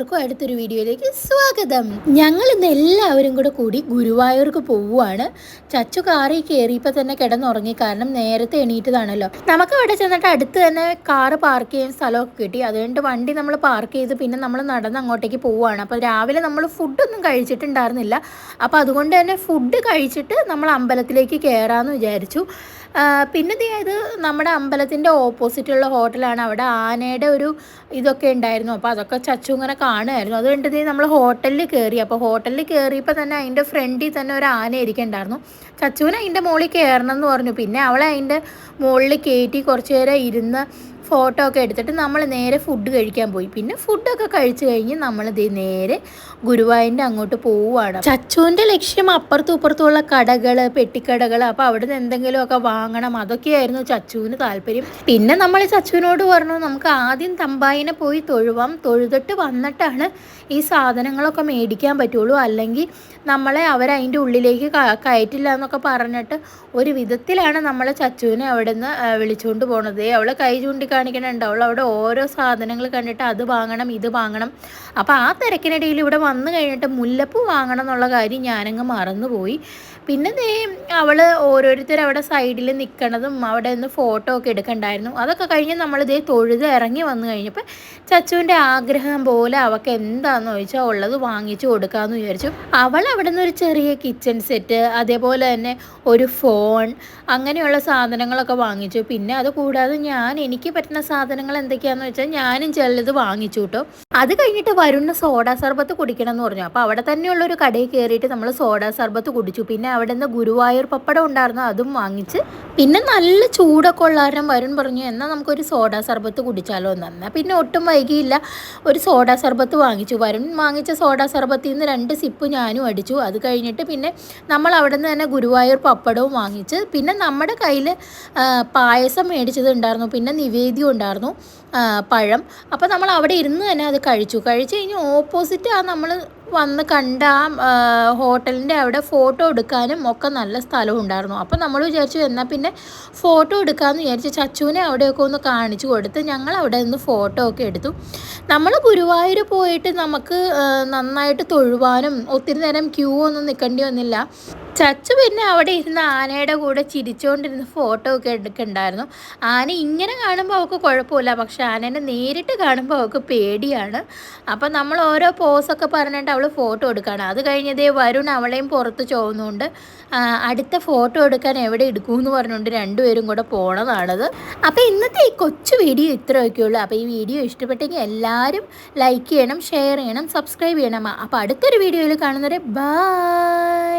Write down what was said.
എല്ലാവർക്കും അടുത്തൊരു വീഡിയോയിലേക്ക് സ്വാഗതം. ഞങ്ങൾ ഇന്ന് എല്ലാവരും കൂടെ കൂടി ഗുരുവായൂർക്ക് പോവുകയാണ് ചച്ചു കാറിൽ കയറിയപ്പോൾ തന്നെ കിടന്നുറങ്ങി. കാരണം നേരത്തെ എണീറ്റതാണല്ലോ. നമുക്ക് അവിടെ ചെന്നിട്ട് അടുത്ത് തന്നെ കാറ് പാർക്ക് ചെയ്യാൻ സ്ഥലമൊക്കെ കിട്ടി. അതുകൊണ്ട് വണ്ടി നമ്മൾ പാർക്ക് ചെയ്ത് പിന്നെ നമ്മൾ നടന്ന് അങ്ങോട്ടേക്ക് പോവുകയാണ് അപ്പോൾ രാവിലെ നമ്മൾ ഫുഡൊന്നും കഴിച്ചിട്ടുണ്ടായിരുന്നില്ല. അപ്പോൾ അതുകൊണ്ട് തന്നെ ഫുഡ് കഴിച്ചിട്ട് നമ്മൾ അമ്പലത്തിലേക്ക് കയറാമെന്ന് വിചാരിച്ചു. പിന്നെ ഇത് നമ്മുടെ അമ്പലത്തിന്റെ ഓപ്പോസിറ്റുള്ള ഹോട്ടലാണ്. അവിടെ ആനയുടെ ഒരു ഇതൊക്കെ ഉണ്ടായിരുന്നു. അപ്പോൾ അതൊക്കെ ചച്ചു ഇങ്ങനെ കാണുമായിരുന്നു. അത് കണ്ടത് നമ്മൾ ഹോട്ടലിൽ കയറി. അപ്പോൾ ഹോട്ടലിൽ കയറിയപ്പോൾ തന്നെ അതിന്റെ ഫ്രണ്ടിൽ തന്നെ ഒരു ആന ഇരിക്കണ്ടായിരുന്നു ചച്ചുവിന് അതിന്റെ മുകളിൽ കയറണം എന്ന് പറഞ്ഞു. പിന്നെ അവളെ അതിന്റെ മുകളിൽ കയറ്റി കുറച്ച് നേരം ഇരുന്ന് ഫോട്ടോ ഒക്കെ എടുത്തിട്ട് നമ്മൾ നേരെ ഫുഡ് കഴിക്കാൻ പോയി. പിന്നെ ഫുഡൊക്കെ കഴിച്ചു കഴിഞ്ഞ് നമ്മൾ ദേ നേരെ ഗുരുവായൂരിന്റെ അങ്ങോട്ട് പോവുകയാണ് ചച്ചുവിന്റെ ലക്ഷ്യം അപ്പുറത്തും ഇപ്പുറത്തുമുള്ള കടകൾ പെട്ടിക്കടകൾ അപ്പോൾ അവിടെ നിന്ന് എന്തെങ്കിലുമൊക്കെ വാങ്ങണം. അതൊക്കെയായിരുന്നു ചച്ചുവിന് താല്പര്യം. പിന്നെ നമ്മൾ ചച്ചുവിനോട് പറഞ്ഞു നമുക്ക് ആദ്യം തമ്പായിനെ പോയി തൊഴുവാം. തൊഴുതിട്ട് വന്നിട്ടാണ് ഈ സാധനങ്ങളൊക്കെ മേടിക്കാൻ പറ്റുള്ളൂ. അല്ലെങ്കിൽ നമ്മളെ അവരതിന്റെ ഉള്ളിലേക്ക് കയറ്റില്ല എന്നൊക്കെ പറഞ്ഞിട്ട് ഒരു വിധത്തിലാണ് നമ്മൾ ചച്ചുവിനെ അവിടെ നിന്ന് വിളിച്ചുകൊണ്ട് പോണത്. അവളെ കൈ ചൂണ്ടിക്കാണിക്കണുണ്ട് അവൾ അവിടെ ഓരോ സാധനങ്ങൾ കണ്ടിട്ട് അത് വാങ്ങണം ഇത് വാങ്ങണം. അപ്പോൾ ആ തിരക്കിനിടയിൽ ഇവിടെ വന്നു കഴിഞ്ഞിട്ട് മുല്ലപ്പൂ വാങ്ങണം എന്നുള്ള കാര്യം ഞാനങ്ങ് മറന്നുപോയി. പിന്നെ ദേ അവൾ ഓരോരുത്തർ അവിടെ സൈഡിൽ നിൽക്കണതും അവിടെ നിന്ന് ഫോട്ടോ ഒക്കെ എടുക്കണ്ടായിരുന്നു. അതൊക്കെ കഴിഞ്ഞ് നമ്മൾ ദേ തൊഴുത് ഇറങ്ങി വന്നു കഴിഞ്ഞപ്പോൾ ചച്ചുവിന്റെ ആഗ്രഹം പോലെ അവൾക്ക് എന്താണെന്ന് ചോദിച്ചാൽ ഉള്ളത് വാങ്ങിച്ചു കൊടുക്കാമെന്ന് വിചാരിച്ചു. അവൾ അവിടെ നിന്ന് ഒരു ചെറിയ കിച്ചൺ സെറ്റ് അതേപോലെ തന്നെ ഒരു ഫോൺ അങ്ങനെയുള്ള സാധനങ്ങളൊക്കെ വാങ്ങിച്ചു. പിന്നെ അത് കൂടാതെ ഞാൻ എനിക്ക് സാധനങ്ങൾ എന്തൊക്കെയാണെന്ന് വെച്ചാൽ ഞാനും ചിലത് വാങ്ങിച്ചു കേട്ടോ അത് കഴിഞ്ഞിട്ട് വരുന്ന സോഡാ സർബത്ത് കുടിക്കണം എന്ന് പറഞ്ഞു. അപ്പോൾ അവിടെ തന്നെയുള്ള ഒരു കടയിൽ കയറിയിട്ട് നമ്മൾ സോഡാ സർബത്ത് കുടിച്ചു. പിന്നെ അവിടെ നിന്ന് ഗുരുവായൂർ പപ്പടം ഉണ്ടായിരുന്നു അതും വാങ്ങിച്ച്. പിന്നെ നല്ല ചൂടൊക്കെ ഉള്ള കാരണം വരുൺ പറഞ്ഞു എന്നാൽ നമുക്കൊരു സോഡാ സർബത്ത് കുടിച്ചാലോ എന്ന്. എന്നാൽ പിന്നെ ഒട്ടും വൈകിയില്ല. ഒരു സോഡാ സർബത്ത് വാങ്ങിച്ചു. വരുൺ വാങ്ങിച്ച സോഡാ സർബത്തിൽ നിന്ന് രണ്ട് സിപ്പ് ഞാനും അടിച്ചു. അത് കഴിഞ്ഞിട്ട് പിന്നെ നമ്മൾ അവിടെ നിന്ന് തന്നെ ഗുരുവായൂർ പപ്പടവും വാങ്ങിച്ച്. പിന്നെ നമ്മുടെ കയ്യിൽ പായസം മേടിച്ചത് ഉണ്ടായിരുന്നു. പിന്നെ നിവേദ്യം ഉണ്ടായിരുന്നു പഴം. അപ്പോൾ നമ്മൾ അവിടെ ഇരുന്ന് തന്നെ അത് കഴിച്ചു. കഴിച്ച് കഴിഞ്ഞ് ഓപ്പോസിറ്റ് ആ നമ്മൾ വന്ന് കണ്ട ആ ഹോട്ടലിന്റെ അവിടെ ഫോട്ടോ എടുക്കാനും ഒക്കെ നല്ല സ്ഥലം ഉണ്ടായിരുന്നു. അപ്പോൾ നമ്മൾ വിചാരിച്ചു എന്നാൽ പിന്നെ ഫോട്ടോ എടുക്കാമെന്ന് വിചാരിച്ച് ചച്ചുവിനെ അവിടെയൊക്കെ ഒന്ന് കാണിച്ചു കൊടുത്ത് ഞങ്ങൾ അവിടെ നിന്ന് ഫോട്ടോ ഒക്കെ എടുത്തു. നമ്മൾ ഗുരുവായൂർ പോയിട്ട് നമുക്ക് നന്നായിട്ട് തൊഴുവാനും ഒത്തിരി നേരം ക്യൂ ഒന്നും നിൽക്കേണ്ടി വന്നില്ല. ചച്ചു പിന്നെ അവിടെ ഇരുന്ന് ആനയുടെ കൂടെ ചിരിച്ചുകൊണ്ടിരുന്ന ഫോട്ടോ ഒക്കെ എടുക്കണ്ടായിരുന്നു. ആന ഇങ്ങനെ കാണുമ്പോൾ അവൾക്ക് കുഴപ്പമില്ല. പക്ഷെ ആനേനെ നേരിട്ട് കാണുമ്പോൾ അവൾക്ക് പേടിയാണ്. അപ്പം നമ്മൾ ഓരോ പോസൊക്കെ പറഞ്ഞിട്ട് അവൾ ഫോട്ടോ എടുക്കുകയാണ് അത് കഴിഞ്ഞതേ വരുൺ അവളെയും പുറത്ത് ചോന്നുകൊണ്ട് അടുത്ത ഫോട്ടോ എടുക്കാൻ എവിടെ എടുക്കുമെന്ന് പറഞ്ഞുകൊണ്ട് രണ്ടുപേരും കൂടെ പോണതാണത്. അപ്പോൾ ഇന്നത്തെ ഈ കൊച്ചു വീഡിയോ ഇത്രയൊക്കെ ഉള്ളൂ. അപ്പോൾ ഈ വീഡിയോ ഇഷ്ടപ്പെട്ടെങ്കിൽ എല്ലാവരും ലൈക്ക് ചെയ്യണം ഷെയർ ചെയ്യണം സബ്സ്ക്രൈബ് ചെയ്യണം. അപ്പോൾ അടുത്തൊരു വീഡിയോയിൽ കാണുന്നവരെ ബൈ